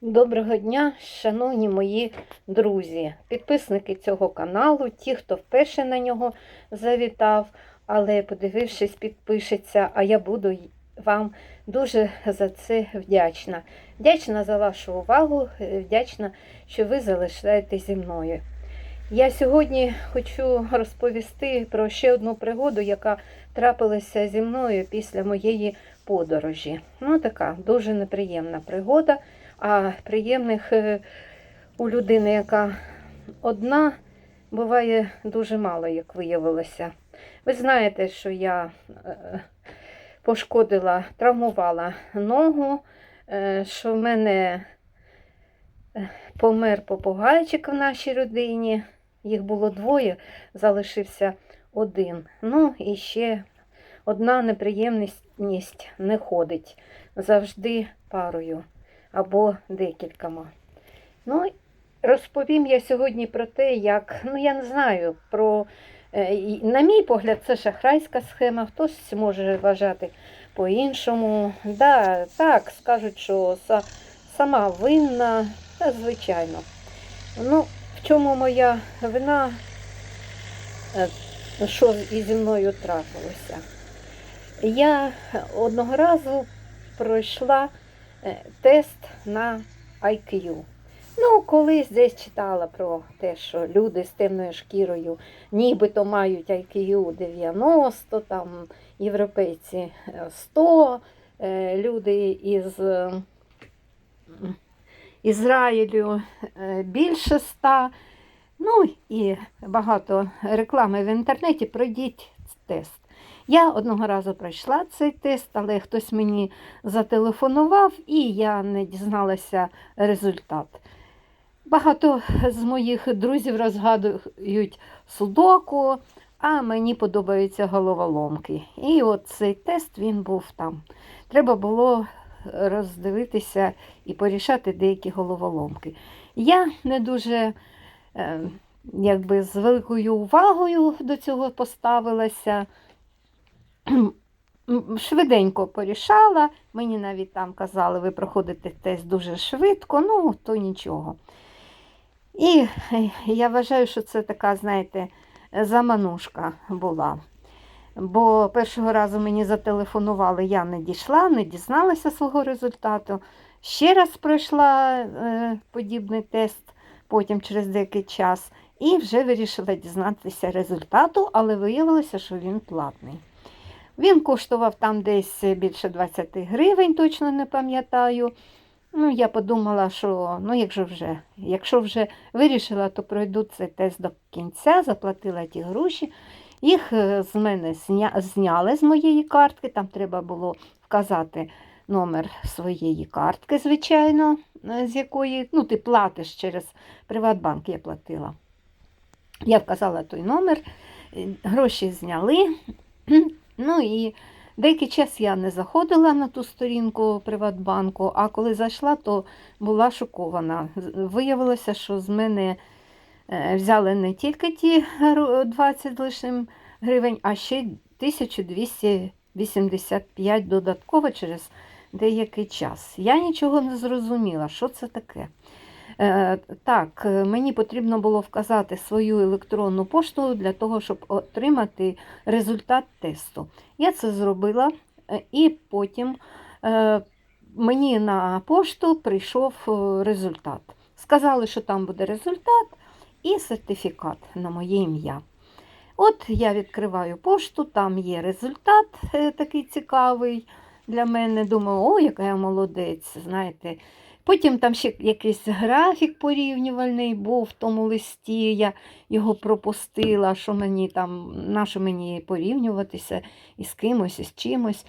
Доброго дня, шановні мої друзі, підписники цього каналу, ті, хто вперше на нього завітав, але подивившись, підпишеться, а я буду вам дуже за це вдячна. Вдячна за вашу увагу, е, вдячна, що ви залишаєтесь зі мною. Я сьогодні хочу розповісти про ще одну пригоду, яка трапилася зі мною після моєї подорожі. Ну, така дуже неприємна пригода а приємних е, у людини, яка одна, буває дуже мало, як виявилося. Ви знаєте, що я е, пошкодила, травмувала ногу, е, що в мене помер попугайчик в нашій родині. Їх було двоє, залишився один. Ну і ще одна неприємність не ходить. Завжди парою або декількома. Ну, розповім я сьогодні про те, як, ну я не знаю, про, е, на мій погляд, це шахрайська схема, хтось може вважати по-іншому. Да, так, скажуть, що сама винна, та звичайно. Ну, в чому моя вина, е, що і зі мною трапилося? Я одного разу пройшла тест на IQ. Ну, колись десь читала про те, що люди з темною шкірою нібито мають IQ 90, там європейці е, 100, е, люди із е, Ізраїлю е, більше 100. Ну і багато реклами в інтернеті. Пройдіть тест. Я одного разу пройшла цей тест, але хтось мені зателефонував і я не дізналася результат. Багато з моїх друзів розгадують судоку, а мені подобаються головоломки. І от цей тест він був там. Треба було роздивитися і порішати деякі головоломки. Я не дуже е, якби, з великою увагою до цього поставилася. Швиденько порішала, мені навіть там казали, ви проходите тест дуже швидко, ну то нічого. І я вважаю, що це така, знаєте, заманушка була. Бо першого разу мені зателефонували, я не дійшла, не дізналася свого результату. Ще раз пройшла е, подібний тест, потім через деякий час, і вже вирішила дізнатися результату, але виявилося, що він платний. Він коштував там десь більше 20 гривень, точно не пам'ятаю. Ну, я подумала, що ну, якщо вже, якщо вже вирішила, то пройду цей тест до кінця, заплатила ті гроші. Їх е, з мене зня... зняли з моєї картки, там треба було вказати номер своєї картки, звичайно, е, з якої ну, ти платиш через Приватбанк, я платила. Я вказала той номер, е, гроші зняли. Ну і деякий час я не заходила на ту сторінку Приватбанку, а коли зайшла, то була шокована. Виявилося, що з мене е, взяли не тільки ті 20 лишнім гривень, а ще й 1285 додатково через деякий час. Я нічого не зрозуміла, що це таке. Е, Так, е, мені потрібно було вказати свою електронну пошту для того, щоб отримати результат тесту. Я це зробила, е, і потім мені на пошту прийшов результат. Сказали, що там буде результат і сертифікат на моє ім'я. От я відкриваю пошту, там є результат такий цікавий для мене. Думаю, о, яка я молодець, знаєте. Потім там ще якийсь графік порівнювальний був в тому листі, я його пропустила, що мені там, на що мені порівнюватися із кимось, із чимось.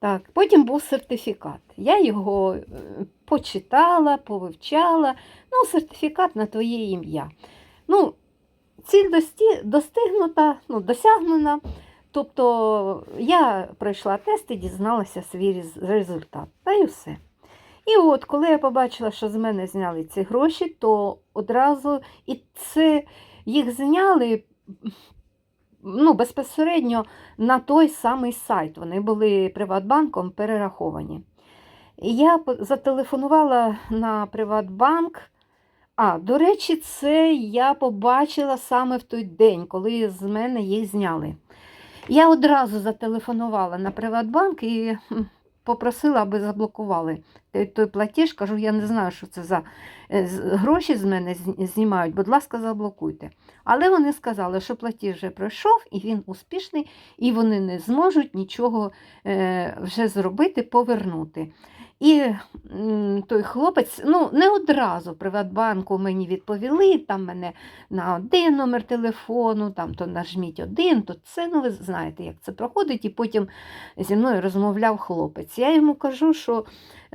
Так, потім був сертифікат. Я його е, почитала, повивчала. Ну, сертифікат на твоє ім'я. Ну, ціль достигнута, ну, досягнена. Тобто я пройшла тест і дізналася свій результат. Та й все. І от, коли я побачила, що з мене зняли ці гроші, то одразу і це їх зняли ну, безпосередньо на той самий сайт. Вони були Приватбанком перераховані. Я зателефонувала на Приватбанк. А, до речі, це я побачила саме в той день, коли з мене їх зняли. Я одразу зателефонувала на Приватбанк і попросила, аби заблокували той, той платіж. Кажу, я не знаю, що це за е, гроші з мене знімають. Будь ласка, заблокуйте. Але вони сказали, що платіж вже пройшов і він успішний, і вони не зможуть нічого е, вже зробити, повернути. І той хлопець, ну не одразу Приватбанку мені відповіли, там мене на один номер телефону, там то нажміть один, то це, ну ви знаєте, як це проходить. І потім зі мною розмовляв хлопець. Я йому кажу, що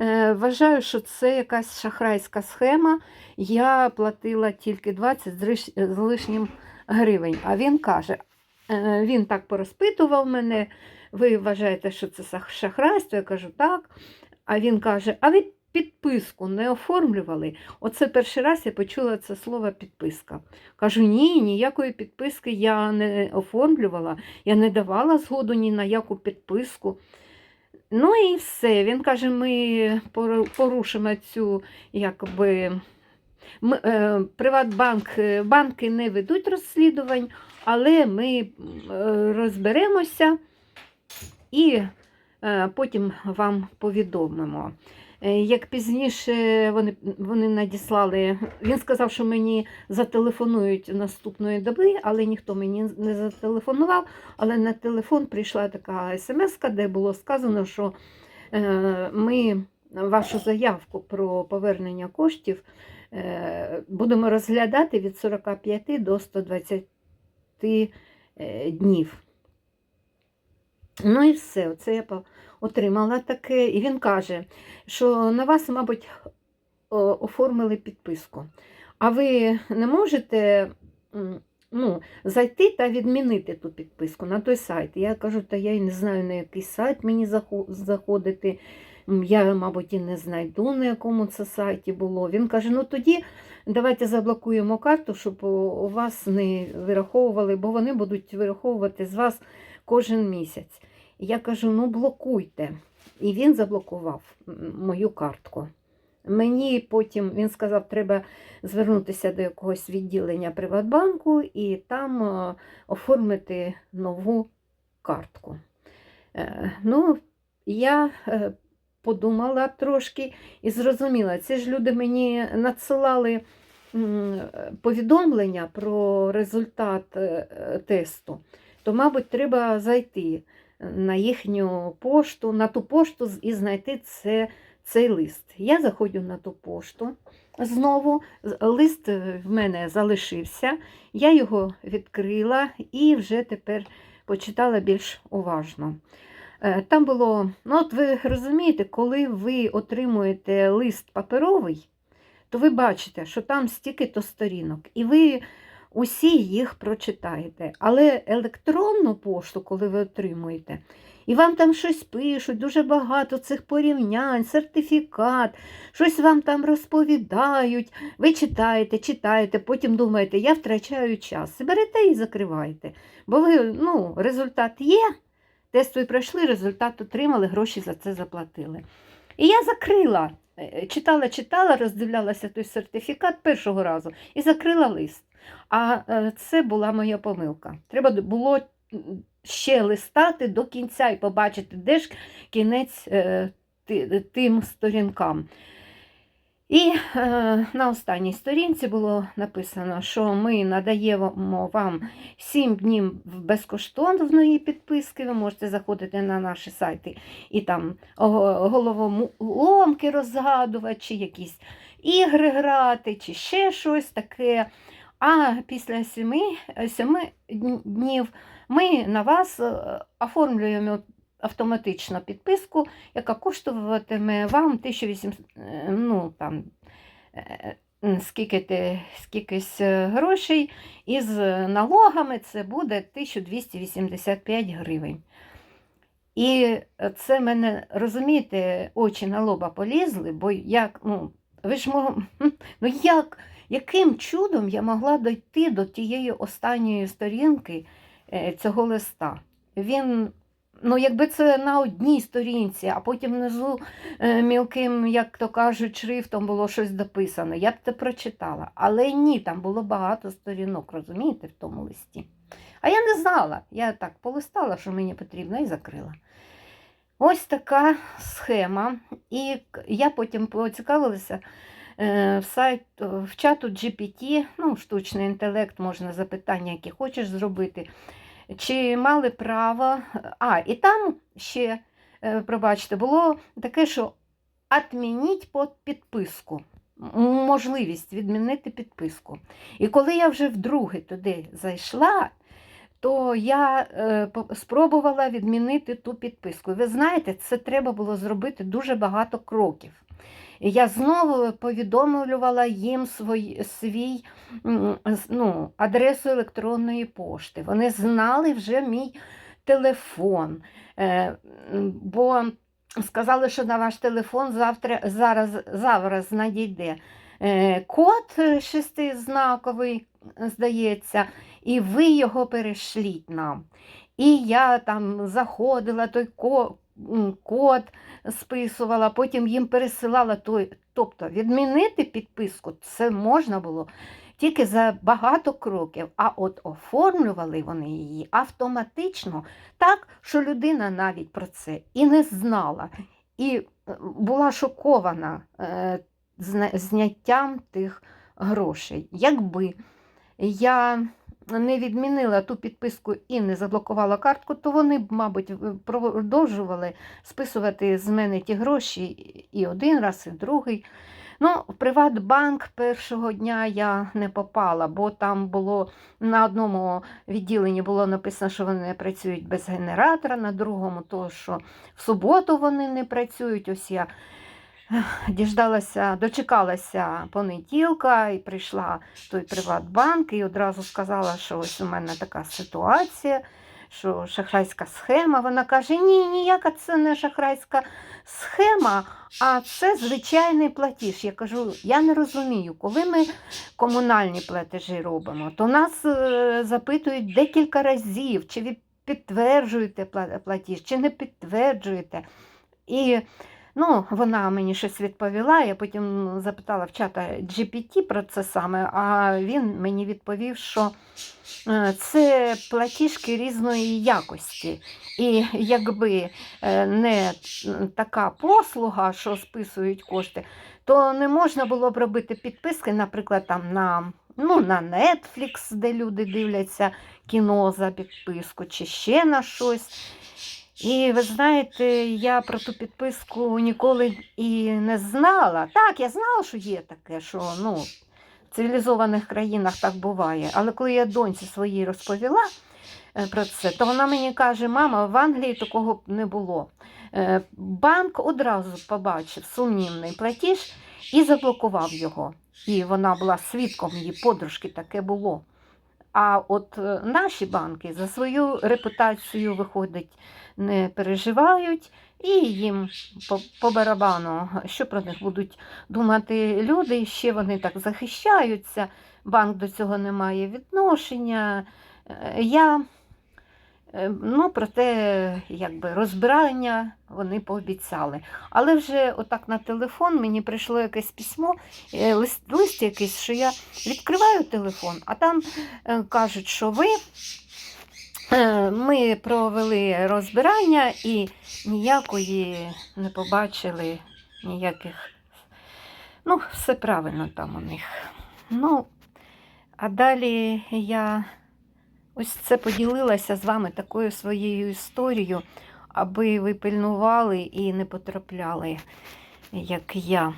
е, вважаю, що це якась шахрайська схема. Я платила тільки 20 з лишнім гривень. А він каже, е, він так порозпитував мене. Ви вважаєте, що це шахрайство? Я кажу, так. А він каже: а ви підписку не оформлювали? Оце перший раз я почула це слово підписка. Кажу, ні, ніякої підписки я не оформлювала, я не давала згоду ні на яку підписку. Ну і все. Він каже, ми порушимо цю якби. Е, Приватбанк, е, банки не ведуть розслідувань, але ми е, розберемося і потім вам повідомимо. Е, Як пізніше вони, вони надіслали, він сказав, що мені зателефонують наступної доби, але ніхто мені не зателефонував. Але на телефон прийшла така смс, де було сказано, що е, ми вашу заявку про повернення коштів е, будемо розглядати від 45 до 120 е, днів. Ну і все, оце я отримала таке. І він каже, що на вас, мабуть, оформили підписку. А ви не можете ну, зайти та відмінити ту підписку на той сайт. Я кажу, та я і не знаю, на який сайт мені заходити. Я, мабуть, і не знайду, на якому це сайті було. Він каже: ну тоді давайте заблокуємо карту, щоб у вас не вираховували, бо вони будуть вираховувати з вас кожен місяць. Я кажу: ну блокуйте. І він заблокував мою картку. Мені потім він сказав, треба звернутися до якогось відділення Приватбанку і там е, оформити нову картку. Е, Ну, я е, подумала трошки і зрозуміла, ці ж люди мені надсилали повідомлення про результат тесту, то, мабуть, треба зайти на їхню пошту, на ту пошту і знайти це, цей лист. Я заходжу на ту пошту знову. Лист е, в мене залишився, я його відкрила і вже тепер почитала більш уважно. Е, Там було, ну от ви розумієте, коли ви отримуєте лист паперовий, то ви бачите, що там стільки-то сторінок, і ви усі їх прочитаєте. Але електронну пошту, коли ви отримуєте, і вам там щось пишуть, дуже багато цих порівнянь, сертифікат, щось вам там розповідають, ви читаєте, читаєте, потім думаєте, я втрачаю час. Берете і закриваєте. Бо ви, ну, результат є, тест пройшли, результат отримали, гроші за це заплатили. І я закрила, е, читала, читала, роздивлялася той сертифікат першого разу і закрила лист. А е, це була моя помилка. Треба було ще листати до кінця і побачити, де ж кінець е, тим сторінкам. І е, на останній сторінці було написано, що ми надаємо вам 7 днів безкоштовної підписки. Ви можете заходити на наші сайти і там головоломки чи якісь ігри грати, чи ще щось таке. А після 7, 7 днів ми на вас е, оформлюємо автоматично підписку, яка коштуватиме вам 1800, е, ну, там, е, скільки скількись е, грошей, і з налогами це буде 1285 гривень. І це мене, розумієте, очі на лоба полізли, бо як, ну, ви ж мог... ну як, яким чудом я могла дойти до тієї останньої сторінки е, цього листа? Він Ну, якби це на одній сторінці, а потім внизу е, мілким, як то кажуть, шрифтом було щось дописано, я б це прочитала. Але ні, там було багато сторінок, розумієте, в тому листі. А я не знала. Я так полистала, що мені потрібно, і закрила. Ось така схема. І я потім поцікавилася в сайт е, в чату GPT, ну, штучний інтелект, можна запитання, які хочеш зробити. Чи мали право. А, і там ще, е, пробачте, було таке, що «Отмініть підписку. Можливість відмінити підписку. І коли я вже вдруге туди зайшла, то я е, спробувала відмінити ту підписку. Ви знаєте, це треба було зробити дуже багато кроків. Я знову повідомлювала їм свій, свій ну, адресу електронної пошти. Вони знали вже мій телефон. Е, бо сказали, що на ваш телефон завтра, зараз, зараз надійде е, код шестизнаковий, здається, і ви його перешліть нам. І я там заходила, той код списувала, потім їм пересилала той. Тобто відмінити підписку це можна було тільки за багато кроків, а от оформлювали вони її автоматично, так, що людина навіть про це і не знала, і е, була шокована е, зняттям тих грошей. Якби я не відмінила ту підписку і не заблокувала картку, то вони б, мабуть, продовжували списувати з мене ті гроші і один раз, і другий. Ну, в Приватбанк першого дня я не попала, бо там було на одному відділенні було написано, що вони не працюють без генератора, на другому то, що в суботу вони не працюють. Ось я діждалася, дочекалася понеділка і прийшла той Приватбанк і одразу сказала, що ось у мене така ситуація, що шахрайська схема. Вона каже: ні, ніяка це не шахрайська схема, а це звичайний платіж. Я кажу, я не розумію, коли ми комунальні платежі робимо, то нас е, запитують декілька разів, чи ви підтверджуєте платіж, чи не підтверджуєте. І ну, вона мені щось відповіла, я потім запитала в чата GPT про це саме, а він мені відповів, що е, це платіжки різної якості. І якби е, не така послуга, що списують кошти, то не можна було б робити підписки, наприклад, там на, ну, на Netflix, де люди дивляться кіно за підписку, чи ще на щось. І ви знаєте, я про ту підписку ніколи і не знала. Так, я знала, що є таке, що ну, в цивілізованих країнах так буває. Але коли я доньці своїй розповіла е, про це, то вона мені каже: мама, в Англії такого не було. Е, Банк одразу побачив сумнівний платіж і заблокував його. І вона була свідком її подружки, таке було. А от е, наші банки за свою репутацію виходить, не переживають, і їм по, по барабану, що про них будуть думати люди, ще вони так захищаються. Банк до цього не має відношення. Е, Я Ну, проте, якби розбирання вони пообіцяли. Але вже отак на телефон мені прийшло якесь письмо, е, лист, лист якийсь, що я відкриваю телефон, а там е, кажуть, що ви е, ми провели розбирання і ніякої не побачили ніяких. Ну, все правильно там у них. Ну, а далі я ось це поділилася з вами такою своєю історією, аби ви пильнували і не потрапляли, як я.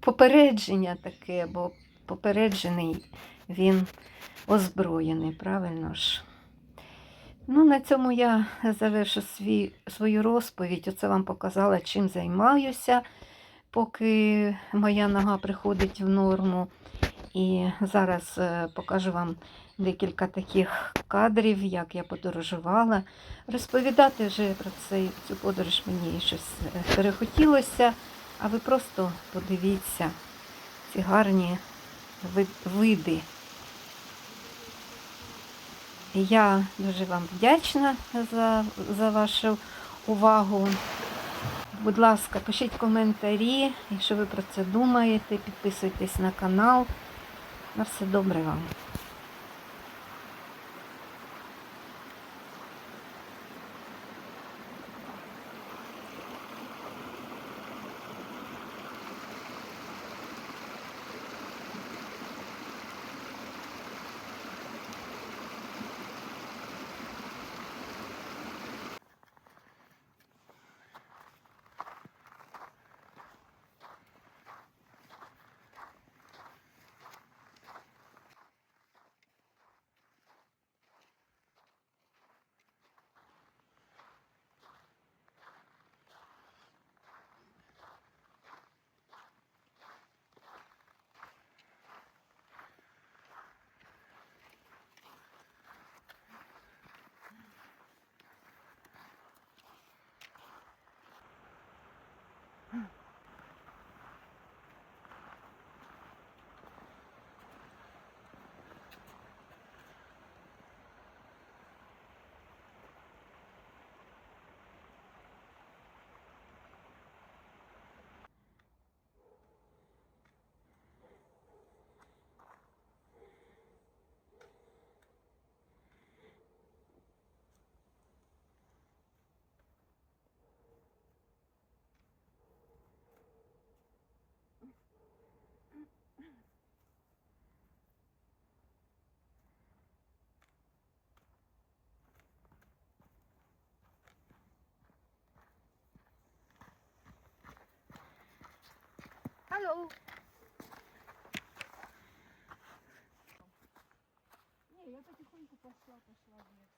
Попередження таке, бо попереджений він озброєний, правильно ж? Ну, на цьому я завершу свій, свою розповідь. Оце вам показала, чим займаюся, поки моя нога приходить в норму. І зараз е, покажу вам декілька таких кадрів, як я подорожувала. Розповідати вже про цей, цю подорож мені щось е, перехотілося, а ви просто подивіться ці гарні види, Я дуже вам вдячна за, за вашу увагу. Будь ласка, пишіть коментарі, якщо ви про це думаєте, підписуйтесь на канал. На все добре вам. Алло. Не, я потихоньку пошла, пошла. блядь.